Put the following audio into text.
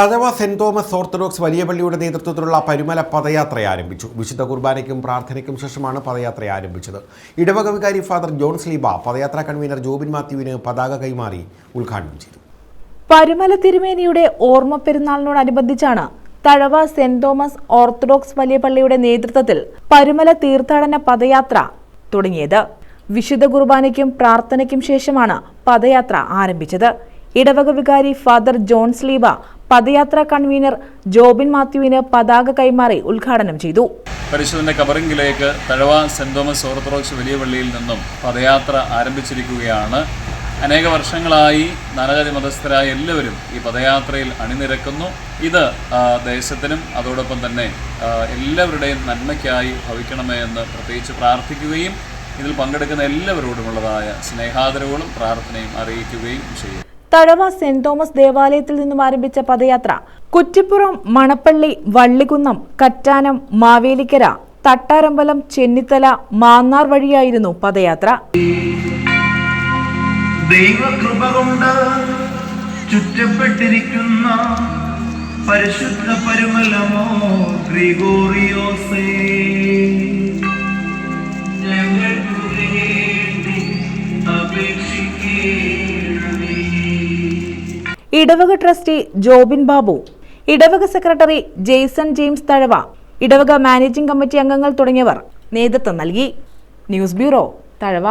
Thazhava saint Thomas orthodox വലിയ പള്ളിയുടെ നേതൃത്വത്തിലുള്ള പരുമല പദയാത്ര ആരംഭിച്ചു. വിശുദ്ധ കുർബാനയ്ക്കും പ്രാർത്ഥനയ്ക്കും ശേഷമാണ് പദയാത്ര ആരംഭിച്ചത്. ഇടവക വികാരി ഫാദർ ജോൺ സ്ലീബ പദയാത്രാ കൺവീനർ ജോബിൻ മാത്യുവിന് പതാക കൈമാറി ഉദ്ഘാടനം ചെയ്തു. പരുമല തിരുമേനിയുടെ ഓർമ്മ പെരുന്നാളിനോടനുബന്ധിച്ചാണ് തഴവ സെന്റ് തോമസ് ഓർത്തഡോക്സ് വലിയ പള്ളിയുടെ നേതൃത്വത്തിൽ പരുമല തീർത്ഥാടന പദയാത്ര തുടങ്ങിയത്. വിശുദ്ധ കുർബാനയ്ക്കും പ്രാർത്ഥനയ്ക്കും ശേഷമാണ് പദയാത്ര ആരംഭിച്ചത്. ഇടവക വികാരി ഫാദർ ജോൺ സ്ലീബ പദയാത്രാ കൺവീനർ ജോബിൻ മാത്യുവിന് പതാക കൈമാറി ഉദ്ഘാടനം ചെയ്തു. പരിശോധന കബറിംഗിലേക്ക് തഴവ സെന്റ് തോമസ് ഓർത്തഡോക്സ് വലിയ പള്ളിയിൽ നിന്നും പദയാത്ര ആരംഭിച്ചിരിക്കുകയാണ്. അനേക വർഷങ്ങളായി നാനാജാതി മതസ്ഥരായ എല്ലാവരും ഈ പദയാത്രയിൽ അണിനിരക്കുന്നു. ഇത് ദേശത്തിനും അതോടൊപ്പം തന്നെ എല്ലാവരുടെയും നന്മയ്ക്കായി ഭവിക്കണമേ എന്ന് പ്രത്യേകിച്ച് പ്രാർത്ഥിക്കുകയും ഇതിൽ പങ്കെടുക്കുന്ന എല്ലാവരോടുമുള്ളതായ സ്നേഹാദരവുകളും പ്രാർത്ഥനയും അറിയിക്കുകയും ചെയ്യും. തഴവ സെന്റ് തോമസ് ദേവാലയത്തിൽ നിന്നും ആരംഭിച്ച പദയാത്ര കുറ്റിപ്പുറം മണപ്പള്ളി വള്ളികുന്നം കറ്റാനം മാവേലിക്കര തട്ടാരമ്പലം ചെന്നിത്തല മാന്നാർ വഴിയായിരുന്നു പദയാത്ര. ദൈവകൃപ കൊണ്ട് ചുറ്റപ്പെട്ടിരിക്കുന്ന പരിശുദ്ധ പരുമലമോ ഗ്രിഗോറിയോസേ. ഞങ്ങൾ വേണ്ടി ഇടവക ട്രസ്റ്റി ജോബിൻ ബാബു ഇടവക സെക്രട്ടറി ജെയ്സൺ ജെയിംസ് തഴവ ഇടവക മാനേജിംഗ് കമ്മിറ്റി അംഗങ്ങൾ തുടങ്ങിയവർ നേതൃത്വം നൽകി. News bureau Thazhava.